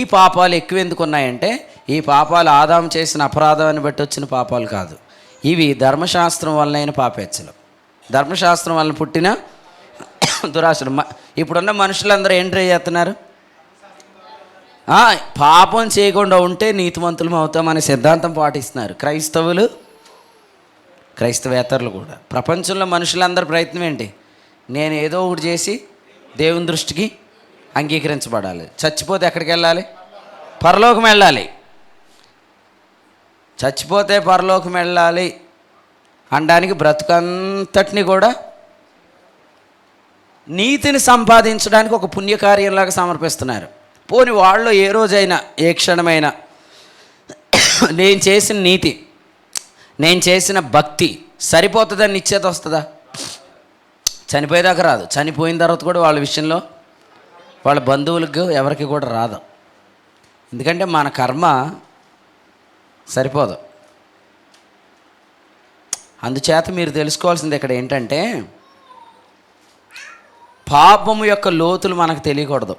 ఈ పాపాలు ఎక్కువ ఎందుకు ఉన్నాయంటే ఈ పాపాలు ఆదాం చేసిన అపరాధాన్ని బట్టి వచ్చిన పాపాలు కాదు. ఇవి ధర్మశాస్త్రం వలనైన పాపేచ్చలు ధర్మశాస్త్రం వలన పుట్టిన దురాశలు. ఇప్పుడున్న మనుషులందరూ ఏం ట్రై చేస్తున్నారు? పాపం చేయకుండా ఉంటే నీతిమంతులం అవుతామనే సిద్ధాంతం పాటిస్తున్నారు. క్రైస్తవులు క్రైస్తవేతరులు కూడా. ప్రపంచంలో మనుషులందరి ప్రయత్నం ఏంటి? నేను ఏదో ఒకటి చేసి దేవుని దృష్టికి అంగీకరించబడాలి. చచ్చిపోతే ఎక్కడికి వెళ్ళాలి? పరలోకం వెళ్ళాలి. చచ్చిపోతే పరలోకం వెళ్ళాలి అనడానికి బ్రతుకంతటిని కూడా నీతిని సంపాదించడానికి ఒక పుణ్యకార్యంలాగా సమర్పిస్తున్నారు. పోని వాళ్ళు ఏ రోజైనా ఏ క్షణమైనా నేను చేసిన నీతి నేను చేసిన భక్తి సరిపోతుందని నిశ్చేత వస్తుందా? చనిపోయేదాకా రాదు. చనిపోయిన తర్వాత కూడా వాళ్ళ విషయంలో వాళ్ళ బంధువులకు ఎవరికి కూడా రాదు. ఎందుకంటే మన కర్మ సరిపోదు. అందుచేత మీరు తెలుసుకోవాల్సింది ఇక్కడ ఏంటంటే పాపము యొక్క లోతులు మనకు తెలియకూడదు.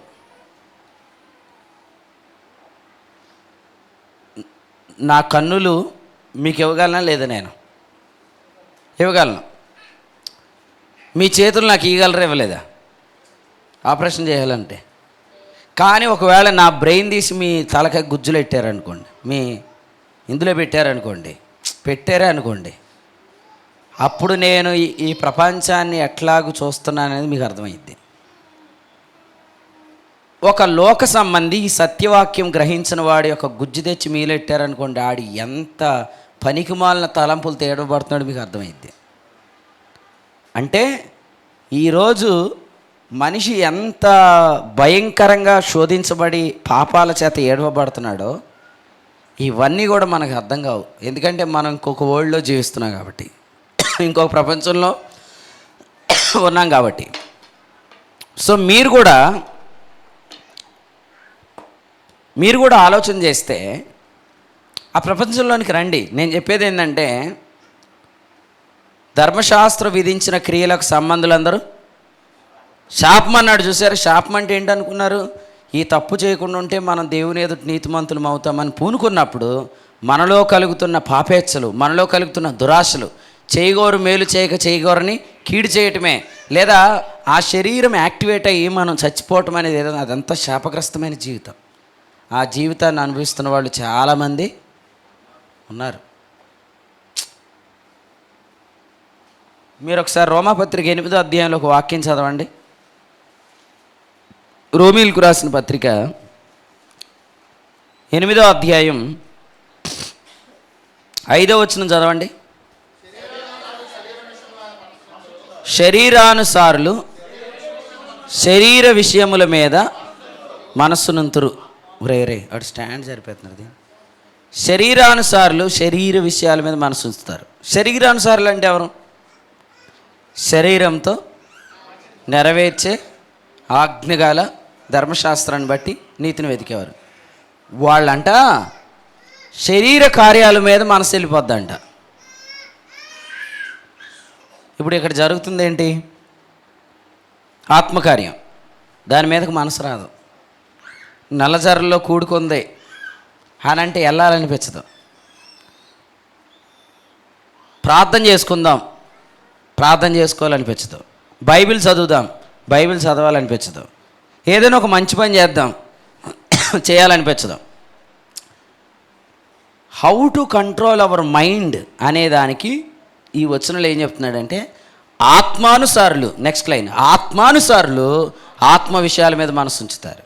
నా కన్నులు మీకు ఇవ్వగలనా లేదా నేను? ఇవ్వగలను. మీ చేతులు నాకు ఇవ్వగలరా ఇవ్వలేదా? ఆపరేషన్ చేయాలంటే. కానీ ఒకవేళ నా బ్రెయిన్ తీసి మీ తలక గుజ్జులు పెట్టారనుకోండి మీ ఇందులో పెట్టారనుకోండి పెట్టారే అనుకోండి అప్పుడు నేను ఈ- ఈ ప్రపంచాన్ని ఎట్లాగూ చూస్తున్నాననేది మీకు అర్థమైద్ది. ఒక లోక సంబంధి ఈ సత్యవాక్యం గ్రహించిన వాడి యొక్క గుజ్జు తెచ్చి మీలెట్టారనుకోండి ఆడి ఎంత పనికిమాలిన తలంపులు తేడబడుతున్నాడు మీకు అర్థమైద్ది. అంటే ఈరోజు మనిషి ఎంత భయంకరంగా శోధించబడి పాపాల చేత ఏడవబడుతున్నాడో ఇవన్నీ కూడా మనకు అర్థం కావు. ఎందుకంటే మనం ఇంకొక వరల్డ్లో జీవిస్తున్నాం కాబట్టి. ఇంకొక ప్రపంచంలో ఉన్నాం కాబట్టి. సో మీరు కూడా మీరు కూడా ఆలోచన చేస్తే ఆ ప్రపంచంలోనికి రండి. నేను చెప్పేది ఏంటంటే ధర్మశాస్త్రం విధించిన క్రియలకు సంబంధులందరూ శాపం అన్నాడు చూసారు? శాపం అంటే ఏంటనుకున్నారు? ఈ తప్పు చేయకుండా ఉంటే మనం దేవుని ఎదుటి నీతిమంతులం అవుతామని పూనుకున్నప్పుడు మనలో కలుగుతున్న పాపేచ్చలు మనలో కలుగుతున్న దురాశలు చేయగోరు మేలు చేయక చేయగోరని కీడు చేయటమే. లేదా ఆ శరీరం యాక్టివేట్ అయ్యి మనం చచ్చిపోవటం అనేది ఏదో అదంతా శాపగ్రస్తమైన జీవితం. ఆ జీవితాన్ని అనుభవిస్తున్న వాళ్ళు చాలామంది ఉన్నారు. మీరు ఒకసారి రోమాపత్రిక ఎనిమిదో అధ్యాయంలో ఒక వాక్యం చదవండి. రోమిల్కు రాసిన పత్రిక ఎనిమిదో అధ్యాయం ఐదో వచ్చిన చదవండి. శరీరానుసారులు శరీర విషయముల మీద మనస్సునంతురు. రే రే అటు స్టాండ్ సరిపోతున్నది శరీరానుసారులు శరీర విషయాల మీద మనసు ఉంచుతారు శరీరానుసారులు అంటే ఎవరు? శరీరంతో నెరవేర్చే ఆజ్ఞగాల ధర్మశాస్త్రాన్ని బట్టి నీతిని వెతికేవారు. వాళ్ళంట శరీర కార్యాల మీద మనసు వెళ్ళిపోద్దంట. ఇప్పుడు ఇక్కడ జరుగుతుంది ఏంటి? ఆత్మకార్యం. దాని మీదకి మనసు రాదు. నల్లజర్రలో కూడుకుంది అని అంటే వెళ్ళాలనిపించదు. ప్రార్థన చేసుకుందాం. ప్రార్థన చేసుకోవాలనిపించదు. బైబిల్ చదువుదాం. బైబిల్ చదవాలనిపించదు. ఏదైనా ఒక మంచి పని చేద్దాం. చేయాలనిపించదు. How to control our mind అనే దానికి ఈ వచనంలో ఏం చెప్తున్నాడంటే ఆత్మానుసారులు నెక్స్ట్ లైన్ ఆత్మానుసారులు ఆత్మ విషయాల మీద మనసు ఉంచుతారు.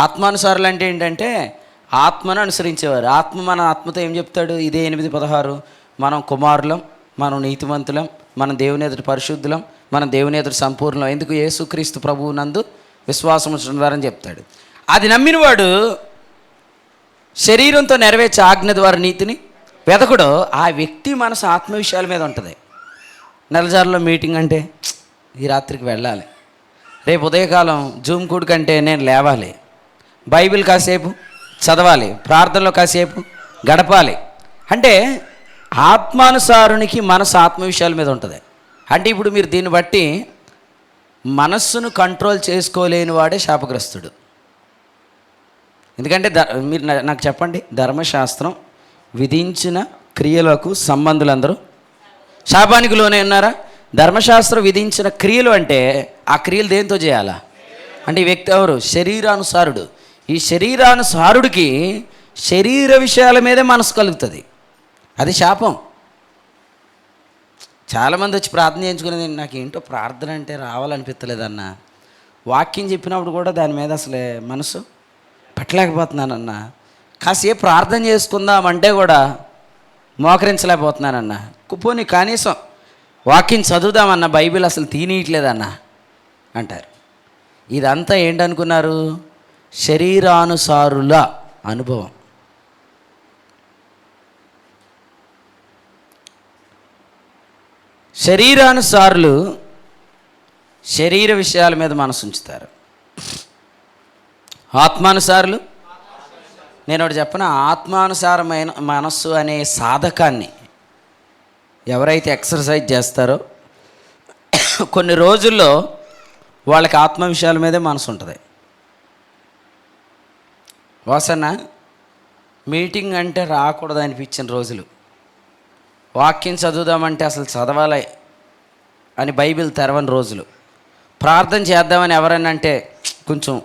ఆత్మానుసారులు అంటే ఏంటంటే ఆత్మను అనుసరించేవారు. ఆత్మ మన ఆత్మతో ఏం చెప్తాడు? ఇదే ఎనిమిది పదహారు. మనం కుమారులం మనం నీతివంతులం మనం దేవుని ఎదుటి పరిశుద్ధులం మనం దేవుని ఎదుటి సంపూర్ణం ఎందుకు? యేసుక్రీస్తు ప్రభువు నందు విశ్వాసం ఉంచడం చెప్తాడు. అది నమ్మినవాడు శరీరంతో నెరవేర్చే ఆజ్ఞ ద్వారా నీతిని వెతకుడు ఆ వ్యక్తి మనసు ఆత్మ విషయాల మీద ఉంటుంది. నెలజారులో మీటింగ్ అంటే ఈ రాత్రికి వెళ్ళాలి. రేపు ఉదయకాలం జూమ్ కూడ్ కంటే నేను లేవాలి. బైబిల్ కాసేపు చదవాలి. ప్రార్థనలో కాసేపు గడపాలి. అంటే ఆత్మానుసారునికి మనసు ఆత్మ విషయాల మీద ఉంటుంది. అంటే ఇప్పుడు మీరు దీన్ని బట్టి మనస్సును కంట్రోల్ చేసుకోలేని వాడే శాపగ్రస్తుడు. ఎందుకంటే ద మీరు నాకు చెప్పండి ధర్మశాస్త్రం విధించిన క్రియలకు సంబంధులందరూ శాపానికి లోనే ఉన్నారా? ధర్మశాస్త్రం విధించిన క్రియలు అంటే ఆ క్రియలు దేంతో చేయాలా? అంటే ఈ వ్యక్తి ఎవరు? శరీరానుసారుడు. ఈ శరీరానుసారుడికి శరీర విషయాల మీదే మనసు కలుగుతుంది. అది శాపం. చాలామంది వచ్చి ప్రార్థన చేయించుకునేది నాకు ఏంటో ప్రార్థన అంటే రావాలనిపించలేదన్న వాక్యం చెప్పినప్పుడు కూడా దాని మీద అసలే మనసు పెట్టలేకపోతున్నానన్న. కాసేపు ప్రార్థన చేసుకుందామంటే కూడా మోకరించలేకపోతున్నానన్న. కుపోని కనీసం వాక్యం చదువుదామన్న బైబిల్ అసలు తీనియట్లేదన్న అంటారు. ఇదంతా ఏంటనుకున్నారు? శరీరానుసారుల అనుభవం. శరీరానుసారులు శరీర విషయాల మీద మనసు ఉంచుతారు. ఆత్మానుసారులు? నేను ఒకటి చెప్పిన? ఆత్మానుసారమైన మనస్సు అనే సాధకాన్ని ఎవరైతే ఎక్సర్సైజ్ చేస్తారో కొన్ని రోజుల్లో వాళ్ళకి ఆత్మ విషయాల మీదే మనసు ఉంటుంది. వాసన మీటింగ్ అంటే రాకూడదు అనిపించిన రోజులు. వాక్యం చదువుదామంటే అసలు చదవాలి అని బైబిల్ తెరవని రోజులు. ప్రార్థన చేద్దామని ఎవరైనా అంటే కొంచెం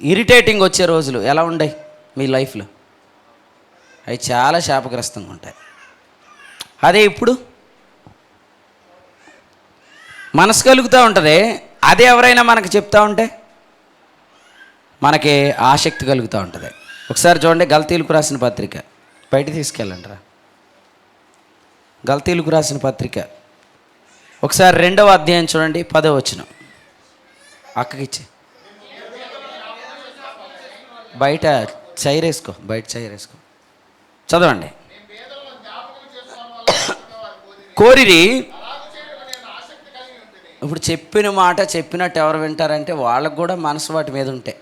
ఇరిటేటింగ్ వచ్చే రోజులు. ఎలా ఉండయి మీ లైఫ్లో? అవి చాలా శాపగ్రస్తంగా ఉంటాయి. అదే ఇప్పుడు? మనసు కలుగుతూ ఉంటుంది. అదే ఎవరైనా మనకు చెప్తా ఉంటే? మనకి ఆసక్తి కలుగుతూ ఉంటుంది. ఒకసారి చూడండి గల్తీలకు రాసిన పత్రిక. బయట తీసుకెళ్ళండి రా గల్తీలకు రాసిన పత్రిక. ఒకసారి రెండవ అధ్యాయం చూడండి పదో వచ్చిన అక్కకిచ్చి బయట చైరేసుకో బయట చైరేసుకో. చదవండి. కోరిరి. ఇప్పుడు చెప్పిన మాట చెప్పినట్టు ఎవరు వింటారంటే వాళ్ళకు కూడా మనసు వాటి మీద ఉంటే.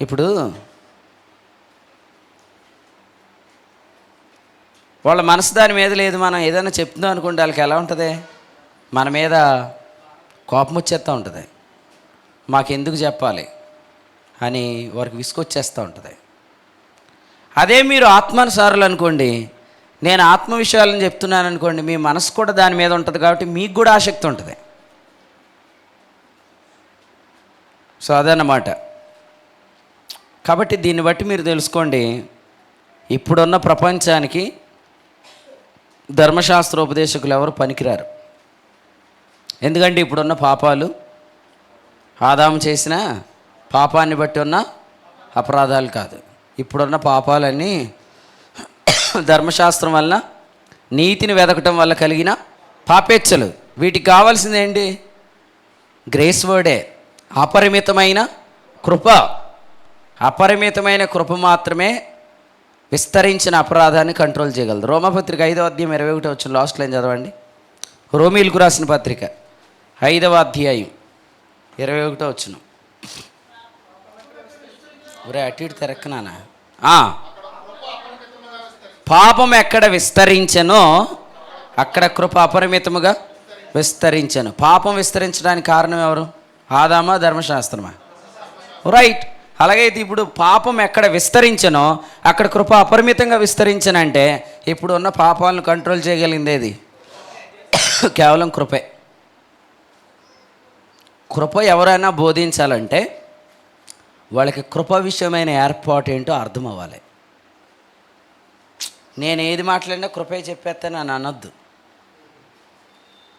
ఇప్పుడు వాళ్ళ మనసు దాని మీద లేదు మనం ఏదైనా చెప్తున్నాం అనుకోండి వాళ్ళకి ఎలా ఉంటుంది? మన మీద కోపం వచ్చేస్తూ ఉంటుంది. మాకెందుకు చెప్పాలి? అని వారికి విసుకొచ్చేస్తూ ఉంటుంది. అదే మీరు ఆత్మానుసారులు అనుకోండి నేను ఆత్మ విషయాలను చెప్తున్నాను అనుకోండి మీ మనసు కూడా దాని మీద ఉంటుంది కాబట్టి మీకు కూడా ఆసక్తి ఉంటుంది. సో అదన్నమాట కాబట్టి దీన్ని బట్టి మీరు తెలుసుకోండి ఇప్పుడున్న ప్రపంచానికి ధర్మశాస్త్ర ఉపదేశకులు ఎవరు పనికిరారు. ఎందుకంటే ఇప్పుడున్న పాపాలు ఆదాము చేసిన పాపాన్ని బట్టి ఉన్న అపరాధాలు కాదు. ఇప్పుడున్న పాపాలన్నీ ధర్మశాస్త్రం వల్ల నీతిని వెదకటం వల్ల కలిగిన పాపేచ్చలు వీటికి కావాల్సింది ఏంటి? గ్రేస్ వర్డే అపరిమితమైన కృప. అపరిమితమైన కృప మాత్రమే విస్తరించిన అపరాధాన్ని కంట్రోల్ చేయగలదు. రోమపత్రిక ఐదవ అధ్యాయం ఇరవై ఒకటి వచ్చిన లాస్ట్ లైన్ చదవండి. రోమిల్కు రాసిన పత్రిక ఐదవ అధ్యాయం ఇరవై ఒకటో వచ్చిన ఒరే అటు ఇటు తిరక్కనానా పాపం ఎక్కడ విస్తరించనో అక్కడ కృప అపరిమితముగా విస్తరించను. పాపం విస్తరించడానికి కారణం ఎవరు? ఆదామా ధర్మశాస్త్రమా? రైట్ అలాగే ఇది ఇప్పుడు పాపం ఎక్కడ విస్తరించనో అక్కడ కృప అపరిమితంగా విస్తరించనంటే ఇప్పుడు ఉన్న పాపాలను కంట్రోల్ చేయగలిగింది కేవలం కృపే. కృప ఎవరైనా బోధించాలంటే వాళ్ళకి కృప విషయమైన ఏర్పాటు ఏంటో అర్థం అవ్వాలి. నేను ఏది మాట్లాడినా కృపే చెప్పేస్తాను అని అనొద్దు.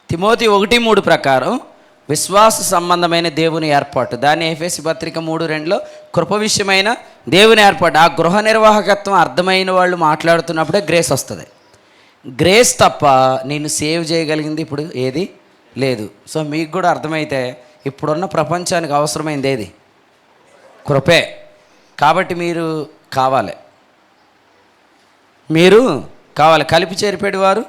తిమోతి ఒకటి మూడు ప్రకారం విశ్వాస సంబంధమైన దేవుని ఏర్పాటు. దాన్ని ఎఫ్ఎసి పత్రిక మూడు రెండులో కృప విషయమైన దేవుని ఏర్పాటు. ఆ గృహ నిర్వాహకత్వం అర్థమైన వాళ్ళు మాట్లాడుతున్నప్పుడే గ్రేస్ వస్తుంది. గ్రేస్ తప్ప నేను సేవ్ చేయగలిగింది ఇప్పుడు ఏది లేదు. సో మీకు కూడా అర్థమైతే ఇప్పుడున్న ప్రపంచానికి అవసరమైంది ఏది? కృపే. కాబట్టి మీరు కావాలి. మీరు కావాలి. కలిపి చేరిపేడు వారు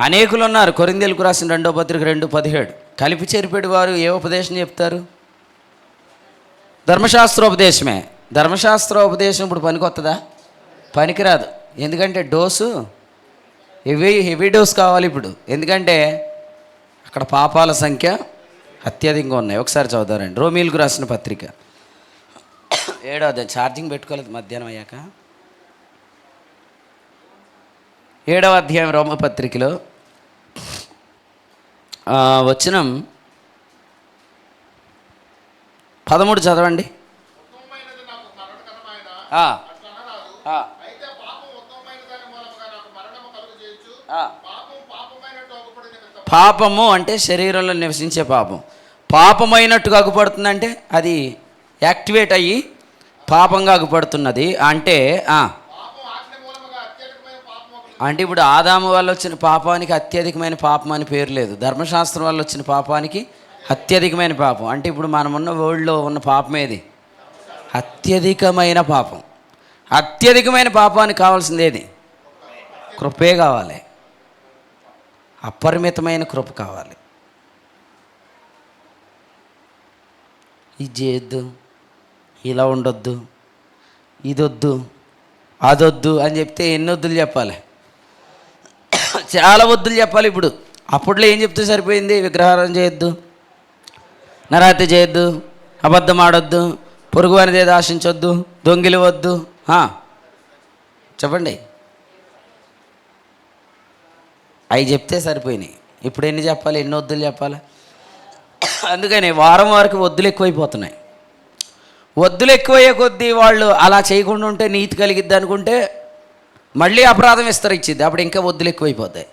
అనేకులు ఉన్నారు కొరిందేలకు రాసిన రెండో పత్రిక రెండు పదిహేడు. కలిపి చేరిపేడు వారు ఏ ఉపదేశం చెప్తారు? ధర్మశాస్త్రోపదేశమే. ధర్మశాస్త్రోపదేశం ఇప్పుడు పనికొత్తదా పనికిరాదు. ఎందుకంటే డోసు హెవీ హెవీ డోస్ కావాలి ఇప్పుడు. ఎందుకంటే అక్కడ పాపాల సంఖ్య అత్యధికంగా ఉన్నాయి. ఒకసారి చదువుతారండి రోమిల్కు రాసిన పత్రిక. ఏడో ఛార్జింగ్ పెట్టుకోలేదు. మధ్యాహ్నం అయ్యాక. ఏడవ అధ్యాయం రోమపత్రికలో వచనం పదమూడు చదవండి. పాపము అంటే శరీరంలో నివసించే పాపం. పాపమైనట్టుగా అగుపడుతుందంటే అది యాక్టివేట్ అయ్యి పాపంగా అగుపడుతున్నది. అంటే అంటే ఇప్పుడు ఆదాము వల్ల వచ్చిన పాపానికి అత్యధికమైన పాపం అని పేరు లేదు. ధర్మశాస్త్రం వల్ల వచ్చిన పాపానికి అత్యధికమైన పాపం. అంటే ఇప్పుడు మనం ఉన్న వరల్డ్లో ఉన్న పాపం ఏది? అత్యధికమైన పాపం. అత్యధికమైన పాపానికి కావాల్సింది ఏది? కృపే కావాలి. అపరిమితమైన కృప కావాలి. ఇది చేయొద్దు ఇలా ఉండొద్దు ఇదొద్దు అదొద్దు అని చెప్తే ఎన్ని వద్దులు చెప్పాలి? చాలా వద్దులు చెప్పాలి ఇప్పుడు. అప్పట్లో ఏం చెప్తే సరిపోయింది? విగ్రహారం చేయొద్దు నరాతి చేయొద్దు అబద్ధం ఆడొద్దు పొరుగు అనేది ఏదో ఆశించొద్దు దొంగిలి వద్దు చెప్పండి. అవి చెప్తే సరిపోయినాయి. ఇప్పుడు ఎన్ని చెప్పాలి? ఎన్ని వద్దులు చెప్పాలి? అందుకని వారం వరకు వద్దులు ఎక్కువైపోతున్నాయి. వద్దులు ఎక్కువయ్యే కొద్దీ వాళ్ళు అలా చేయకుండా ఉంటే నీతి కలిగిద్ది అనుకుంటే మళ్ళీ అపరాధం విస్తరించింది. అప్పుడు ఇంకా వద్దులు ఎక్కువైపోతాయి.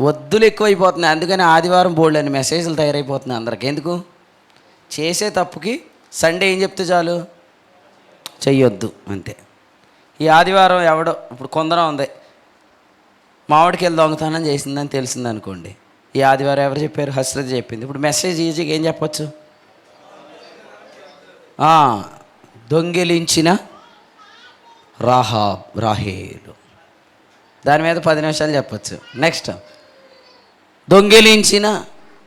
వద్దులు ఎక్కువైపోతున్నాయి. అందుకని ఆదివారం బోల్డ్ అని మెసేజ్లు తయారైపోతున్నాయి అందరికి. ఎందుకు? చేసే తప్పుకి సండే ఏం చెప్తే చాలు? చెయ్యొద్దు. అంతే. ఈ ఆదివారం ఎవడో ఇప్పుడు కొందరం ఉంది. మామిడికెళ్ళి దొంగతనం చేసిందని తెలిసింది అనుకోండి. ఈ ఆదివారం ఎవరు చెప్పారు? హస్రత్ చెప్పింది. ఇప్పుడు మెసేజ్ ఈజీగా ఏం చెప్పచ్చు? దొంగిలించిన రాహా రాహేలు. దాని మీద పది నిమిషాలు చెప్పచ్చు. నెక్స్ట్ దొంగిలించిన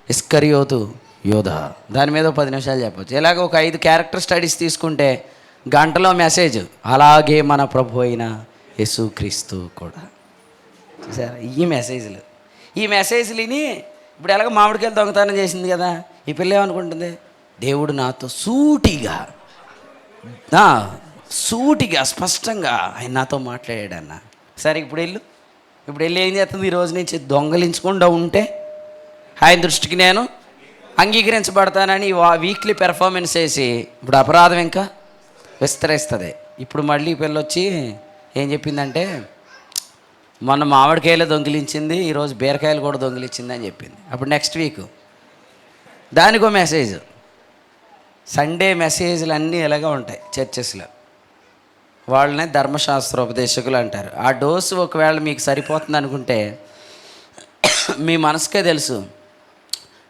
ఇస్కరియోతు యోధ. దాని మీద పది నిమిషాలు చెప్పచ్చు. ఇలాగ ఒక ఐదు క్యారెక్టర్ స్టడీస్ తీసుకుంటే గంటలో మెసేజ్ అలాగే మన ప్రభు అయిన యేసుక్రీస్తు కూడా. చూసారా? ఈ మెసేజ్లు ఈ మెసేజ్లని ఇప్పుడు ఎలాగ మామిడికాయలు దొంగతనం చేసింది కదా. ఈ పిల్ల ఏమనుకుంటుంది? దేవుడు నాతో సూటిగా సూటిగా స్పష్టంగా ఆయన నాతో మాట్లాడాడన్నా. సరే ఇప్పుడు వెళ్ళు ఇప్పుడు వెళ్ళి ఏం చేస్తుంది? ఈ రోజు నుంచి దొంగలించకుండా ఉంటే ఆయన దృష్టికి నేను అంగీకరించబడతానని వా వీక్లీ పెర్ఫార్మెన్స్ చేసి ఇప్పుడు అపరాధం ఇంకా విస్తరిస్తుంది. ఇప్పుడు మళ్ళీ ఈ ఏం చెప్పిందంటే మొన్న మామిడికాయలు దొంగిలించింది ఈరోజు బీరకాయలు కూడా దొంగిలించింది అని చెప్పింది. అప్పుడు నెక్స్ట్ వీక్ దానికో మెసేజ్ సండే మెసేజ్లు అన్నీ ఇలాగే ఉంటాయి చర్చెస్లో వాళ్ళనే ధర్మశాస్త్ర ఉపదేశకులు అంటారు. ఆ డోసు ఒకవేళ మీకు సరిపోతుంది అనుకుంటే మీ మనసుకే తెలుసు.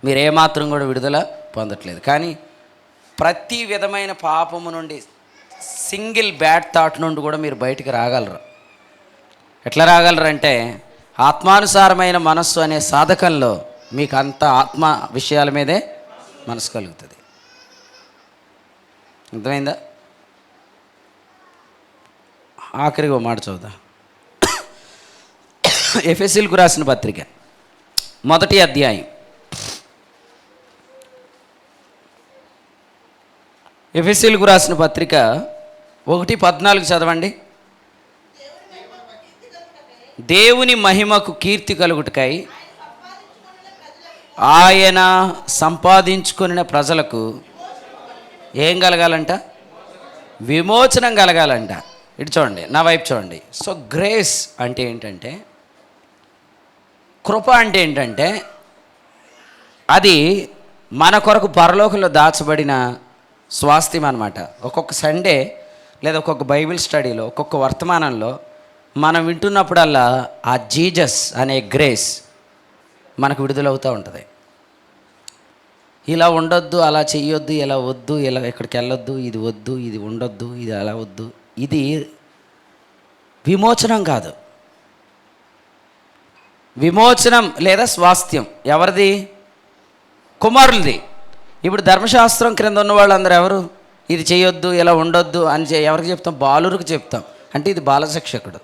మీరు ఏమాత్రం కూడా విడుదల పొందట్లేదు. కానీ ప్రతి విధమైన పాపము నుండి సింగిల్ బ్యాడ్ థాట్ నుండి కూడా మీరు బయటికి రాగలరు. ఎట్లా రాగలరంటే ఆత్మానుసారమైన మనస్సు అనే సాధకంలో మీకు అంత ఆత్మ విషయాల మీదే మనసు కలుగుతుంది. అర్థమైందా? ఆఖరికి ఒక మాట చదువుతా. ఎఫ్ఎస్సీలకు రాసిన పత్రిక మొదటి అధ్యాయం. ఎఫ్ఎస్సీలకు రాసిన పత్రిక ఒకటి పద్నాలుగు చదవండి. దేవుని మహిమకు కీర్తి కలుగుటకై ఆయన సంపాదించుకున్న ప్రజలకు ఏం కలగాలంట? విమోచనం కలగాలంట. ఇటు చూడండి నా వైపు చూడండి. సో గ్రేస్ అంటే ఏంటంటే కృప అంటే ఏంటంటే అది మన కొరకు పరలోకంలో దాచబడిన స్వాస్థ్యం అనమాట ఒక్కొక్క సండే లేదా ఒక్కొక్క బైబిల్ స్టడీలో ఒక్కొక్క వర్తమానంలో మనం వింటున్నప్పుడల్లా ఆ జీజస్ అనే గ్రేస్ మనకు విడుదలవుతూ ఉంటుంది. ఇలా ఉండొద్దు అలా చెయ్యొద్దు ఇలా వద్దు ఇలా ఇక్కడికి వెళ్ళొద్దు ఇది వద్దు ఇది ఉండొద్దు ఇది అలా వద్దు. ఇది విమోచనం కాదు. విమోచనం లేదా స్వాస్థ్యం. ఎవరిది? కుమారులది. ఇప్పుడు ధర్మశాస్త్రం క్రింద ఉన్న వాళ్ళందరూ ఎవరు? ఇది చేయొద్దు ఇలా ఉండొద్దు అని చె- ఎవరికి చెప్తాం? బాలురికి చెప్తాం. అంటే ఇది బాలశిక్షకుడు.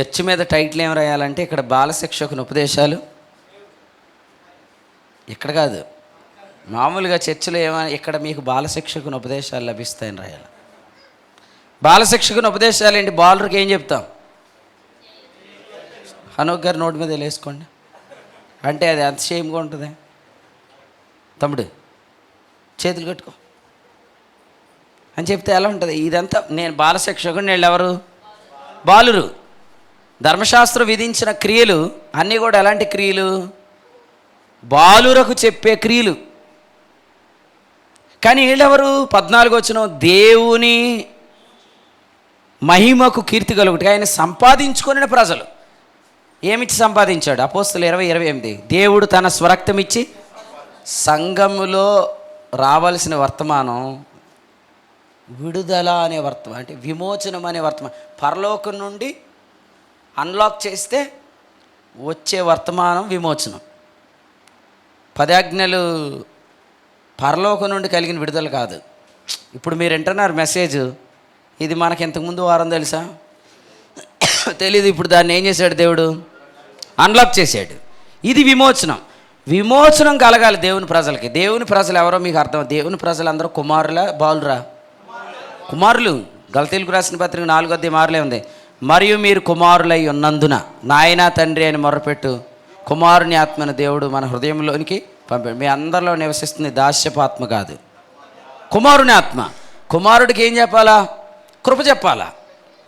చర్చి మీద టైటిల్ ఏం రాయాలంటే ఇక్కడ బాలశిక్షకుని ఉపదేశాలు. ఇక్కడ కాదు. మామూలుగా చర్చిలో ఏమైనా ఇక్కడ మీకు బాలశిక్షకుని ఉపదేశాలు లభిస్తాయని రాయాలి. బాలశిక్షకుని ఉపదేశాలు ఏంటి? బాలురికి ఏం చెప్తాం? హనోక్ గారి నోటి మీద వేసుకోండి అంటే అది అంత షేమ్గా ఉంటుంది. తమ్ముడు చేతులు కట్టుకో. అని చెప్తే ఎలా ఉంటుంది? ఇదంతా నేను బాలశిక్షకుని వీళ్ళు ఎవరు? బాలురు. ధర్మశాస్త్రం విధించిన క్రియలు అన్నీ కూడా ఎలాంటి క్రియలు? బాలురకు చెప్పే క్రియలు. కానీ వీళ్ళెవరు పద్నాలుగు వచ్చిన దేవుని మహిమకు కీర్తి కలుగుటి ఆయన సంపాదించుకుని ప్రజలు. ఏమిచ్చి సంపాదించాడు? అపోస్తులు ఇరవై ఇరవై ఎనిమిది. దేవుడు తన స్వరక్తం ఇచ్చి సంఘములో రావాల్సిన వర్తమానం విడుదల అనే వర్తమానం అంటే విమోచనం అనే వర్తమానం పరలోకం నుండి అన్లాక్ చేస్తే వచ్చే వర్తమానం విమోచనం. పదాజ్ఞలు పరలోకం నుండి కలిగిన విడుదల కాదు. ఇప్పుడు మీరు వింటున్నారు మెసేజ్ ఇది మనకి ఇంతకుముందు వారం తెలుసా? తెలీదు ఇప్పుడు దాన్ని ఏం చేశాడు దేవుడు? అన్లాక్ చేశాడు. ఇది విమోచనం. విమోచనం కలగాలి దేవుని ప్రజలకి. దేవుని ప్రజలు ఎవరో మీకు అర్థం దేవుని ప్రజలు అందరూ కుమారుల బాలురా. కుమారులు. గలతీలకు రాసిన పత్రిక నాలుగో మారులే ఉంది. మరియు మీరు కుమారులై ఉన్నందున నాయన తండ్రి అని మొరపెట్టు. కుమారుని ఆత్మను దేవుడు మన హృదయంలోనికి పంపాడు మీ అందరిలో నివసిస్తుంది దాస్యపు ఆత్మ కాదు. కుమారుని ఆత్మ. కుమారుడికి ఏం చెప్పాలా? కృప చెప్పాలా?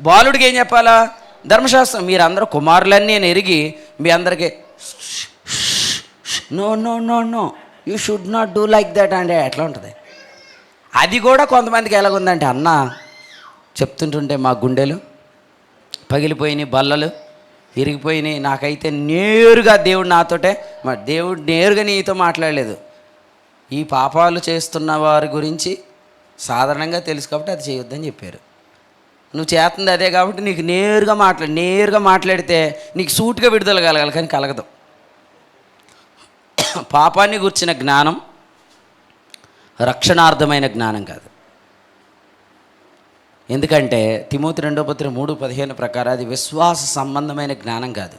బాలుడికి ఏం చెప్పాలా? ధర్మశాస్త్రం. మీరందరూ కుమారులన్నీ నేను ఎరిగి మీ అందరికీ no no no no you should not do like that అంటే ఎట్లా ఉంటుంది? అది కూడా కొంతమందికి ఎలాగుందంటే అన్న చెప్తుంటుంటే మా గుండెలు పగిలిపోయినాయి బల్లలు విరిగిపోయినాయి. నాకైతే నేరుగా దేవుడు నాతోటే మరి దేవుడు నేరుగా నీతో మాట్లాడలేదు. ఈ పాపాలు చేస్తున్న వారి గురించి సాధారణంగా తెలుసు కాబట్టి అది చేయొద్దని చెప్పారు. నువ్వు చేస్తుంది అదే కాబట్టి నీకు నేరుగా మాట్లాడి నేరుగా మాట్లాడితే నీకు సూటుగా విడుదల కలగాలి కానీ కలగదు. పాపాన్ని గుర్చిన జ్ఞానం రక్షణార్థమైన జ్ఞానం కాదు. ఎందుకంటే తిమోతి రెండో పత్ర మూడు పదిహేను ప్రకారం అది విశ్వాస సంబంధమైన జ్ఞానం కాదు.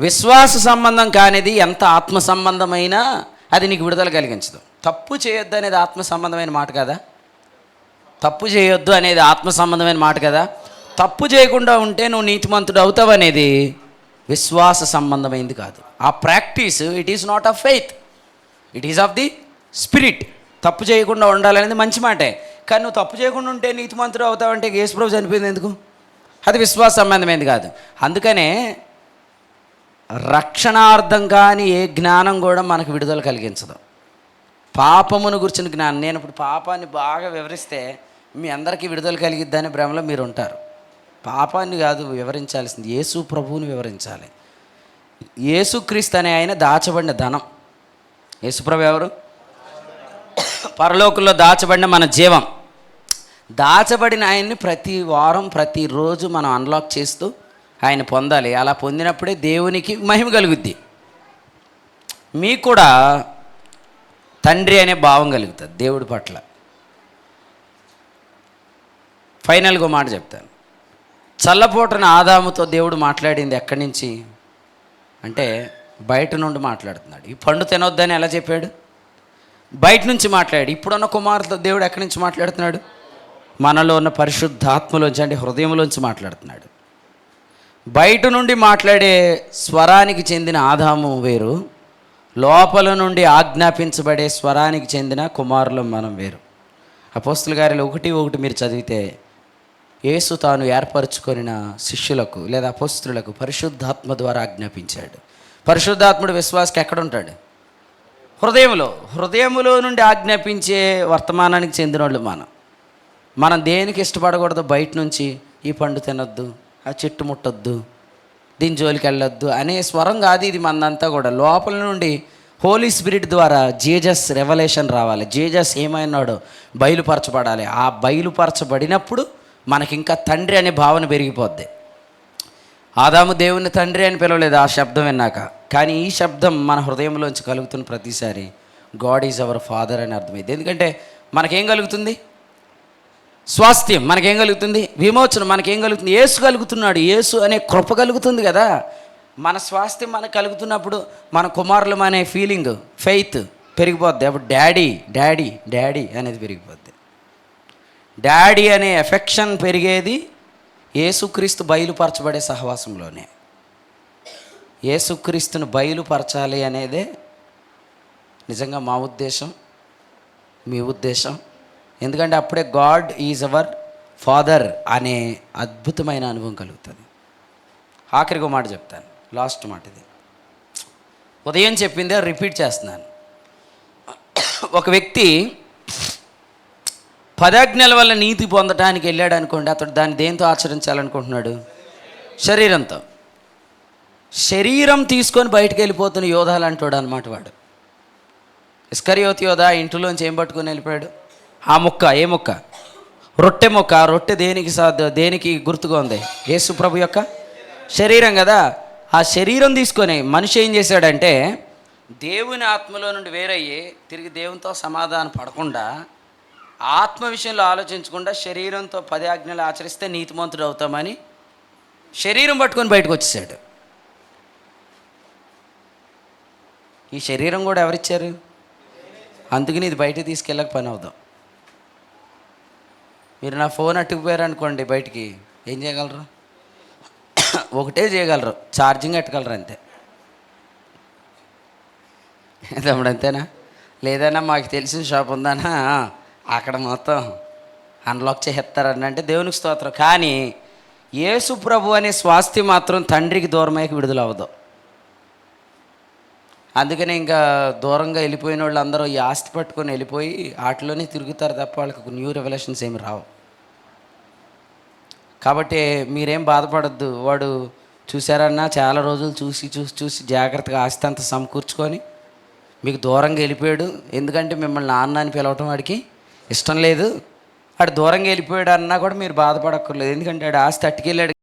విశ్వాస సంబంధం కానిది ఎంత ఆత్మ సంబంధమైనా అది నీకు విడుదల కలిగించదు. తప్పు చేయొద్దు అనేది ఆత్మ సంబంధమైన మాట కదా? తప్పు చేయొద్దు అనేది ఆత్మ సంబంధమైన మాట కదా? తప్పు చేయకుండా ఉంటే నువ్వు నీతిమంతుడు అవుతావు అనేది విశ్వాస సంబంధమైంది కాదు. ఆ practice it is not of faith it is of the spirit తప్పు చేయకుండా ఉండాలనేది మంచి మాటే. కానీ నువ్వు తప్పు చేయకుండా ఉంటే నీతిమంతుడు అవుతావంటే యేసుప్రభు చనిపోయింది ఎందుకు? అది విశ్వాస సంబంధమైంది కాదు. అందుకనే రక్షణార్థం కాని ఏ జ్ఞానం కూడా మనకు విడుదల కలిగించదు. పాపమును గురించిన జ్ఞానం. నేను ఇప్పుడు పాపాన్ని బాగా వివరిస్తే మీ అందరికీ విడుదల కలిగిద్దని భ్రమలో మీరు ఉంటారు. పాపాన్ని కాదు వివరించాల్సింది యేసు ప్రభువుని వివరించాలి. యేసుక్రీస్తు అనే ఆయన దాచబడిన ధనం. యేసుప్రభు ఎవరు? పరలోకంలో దాచబడిన మన జీవం. దాచబడిన ఆయన్ని ప్రతి వారం ప్రతిరోజు మనం అన్లాక్ చేస్తూ ఆయన పొందాలి. అలా పొందినప్పుడే దేవునికి మహిమ కలుగుద్ది. మీకు కూడా తండ్రి అనే భావం కలుగుతుంది దేవుడి పట్ల. ఫైనల్గా మాట చెప్తాను. చల్లపోటున ఆదాముతో దేవుడు మాట్లాడింది ఎక్కడి నుంచి? అంటే బయట నుండి మాట్లాడుతున్నాడు. ఈ పండు తినొద్దని ఎలా చెప్పాడు? బయట నుంచి మాట్లాడు ఇప్పుడున్న కుమారుతో దేవుడు ఎక్కడి నుంచి మాట్లాడుతున్నాడు? మనలో ఉన్న పరిశుద్ధాత్మలోంచి అంటే హృదయంలోంచి మాట్లాడుతున్నాడు. బయట నుండి మాట్లాడే స్వరానికి చెందిన ఆదాము వేరు లోపల నుండి ఆజ్ఞాపించబడే స్వరానికి చెందిన కుమారులం మనం వేరు. అపోస్తుల గారిలో ఒకటి ఒకటి మీరు చదివితే యేసు తాను ఏర్పరచుకొనిన శిష్యులకు లేదా అపోస్తులకు పరిశుద్ధాత్మ ద్వారా ఆజ్ఞాపించాడు. పరిశుద్ధాత్ముడు విశ్వాసకి ఎక్కడుంటాడు హృదయంలో హృదయములో. నుండి ఆజ్ఞాపించే వర్తమానానికి చెందిన వాళ్ళు మనం. మనం దేనికి ఇష్టపడకూడదు? బయట నుంచి ఈ పండు తినొద్దు ఆ చెట్టు ముట్టొద్దు దీని జోలికి వెళ్ళొద్దు అనే స్వరం కాదు ఇది మందంతా కూడా. లోపల నుండి హోలీ స్పిరిట్ ద్వారా జీజస్ రెవల్యూషన్ రావాలి. జీజస్ ఏమైనాడో బయలుపరచబడాలి. ఆ బయలుపరచబడినప్పుడు మనకి ఇంకా తండ్రి అనే భావన పెరిగిపోద్ది. ఆదాము దేవుని తండ్రి అని పిలవలేదు ఆ శబ్దం విన్నాక. కానీ ఈ శబ్దం మన హృదయంలోంచి కలుగుతున్న ప్రతిసారి గాడ్ ఈజ్ అవర్ ఫాదర్ అని అర్థమైంది. ఎందుకంటే మనకేం కలుగుతుంది? స్వాస్థ్యం మనకేం కలుగుతుంది? విమోచన మనకేం కలుగుతుంది? యేసు కలుగుతున్నాడు. ఏసు అనే కృప కలుగుతుంది కదా? మన స్వాస్థ్యం మనకు కలుగుతున్నప్పుడు మన కుమారులం అనే ఫీలింగ్ ఫెయిత్ పెరిగిపోద్ది. అప్పుడు డాడీ డాడీ డాడీ అనేది పెరిగిపోద్ది. డాడీ అనే ఎఫెక్షన్ పెరిగేది ఏసుక్రీస్తు బయలుపరచబడే సహవాసంలోనే. ఏసుక్రీస్తును బయలుపరచాలి అనేదే నిజంగా మా ఉద్దేశం మీ ఉద్దేశం. ఎందుకంటే అప్పుడే గాడ్ ఈజ్ అవర్ ఫాదర్ అనే అద్భుతమైన అనుభవం కలుగుతుంది. ఆఖరికి మాట చెప్తాను. లాస్ట్ మాట ఇది. ఉదయం చెప్పిందే రిపీట్ చేస్తున్నాను. ఒక వ్యక్తి పదాజ్ఞల వల్ల నీతి పొందడానికి వెళ్ళాడు అనుకోండి అతడు దాన్ని దేంతో ఆచరించాలనుకుంటున్నాడు? శరీరంతో. శరీరం తీసుకొని బయటకు వెళ్ళిపోతున్న యోధాలు అంటాడు అనమాట వాడు. ఇస్కరియోతి యోధ ఇంటిలోంచి ఏం పట్టుకొని వెళ్ళిపోయాడు? ఆ ముక్క ఏ ముక్క? రొట్టె ముక్క. ఆ రొట్టె దేనికి సాధ్య దేనికి గుర్తుగా ఉంది? యేసు ప్రభు యొక్క శరీరం కదా? ఆ శరీరం తీసుకొని మనిషి ఏం చేశాడంటే దేవుని ఆత్మలో నుండి వేరయ్యి తిరిగి దేవునితో సమాధానం పడకుండా ఆత్మ విషయంలో ఆలోచించకుండా శరీరంతో పది ఆజ్ఞలు ఆచరిస్తే నీతిమంతుడు అవుతామని శరీరం పట్టుకొని బయటకు వచ్చేసాడు. ఈ శరీరం కూడా ఎవరిచ్చారు? అందుకని ఇది బయట తీసుకెళ్ళక పని అవుదాం మీరు నా ఫోన్ అట్టుకుపోయారు అనుకోండి బయటికి ఏం చేయగలరు? ఒకటే చేయగలరు ఛార్జింగ్ ఎట్టగలరు అంతే. తమ్ముడు అంతేనా? లేదన్నా మాకు తెలిసిన షాప్ ఉందన్నా అక్కడ మొత్తం అన్లాక్ చేసేస్తారని అంటే దేవునికి స్తోత్రం. కానీ యేసు ప్రభు అనే స్వాస్తి మాత్రం తండ్రికి దూరమైకి విడుదల అవ్వదు అందుకనే ఇంకా దూరంగా వెళ్ళిపోయిన వాళ్ళు అందరూ ఈ ఆస్తి పట్టుకొని వెళ్ళిపోయి వాటిలోనే తిరుగుతారు తప్ప వాళ్ళకి న్యూ రెవల్యూషన్స్ ఏమి రావు. కాబట్టి మీరేం బాధపడద్దు. వాడు చూసారన్నా చాలా రోజులు చూసి చూసి చూసి జాగ్రత్తగా ఆస్తి అంతా సమకూర్చుకొని మీకు దూరంగా వెళ్ళిపోయాడు. ఎందుకంటే మిమ్మల్ని నాన్న అని పిలవటం వాడికి ఇష్టం లేదు. వాడు దూరంగా వెళ్ళిపోయాడు అన్నా కూడా మీరు బాధపడక్కర్లేదు. ఎందుకంటే వాడు ఆస్తి అట్టుకెళ్ళాడు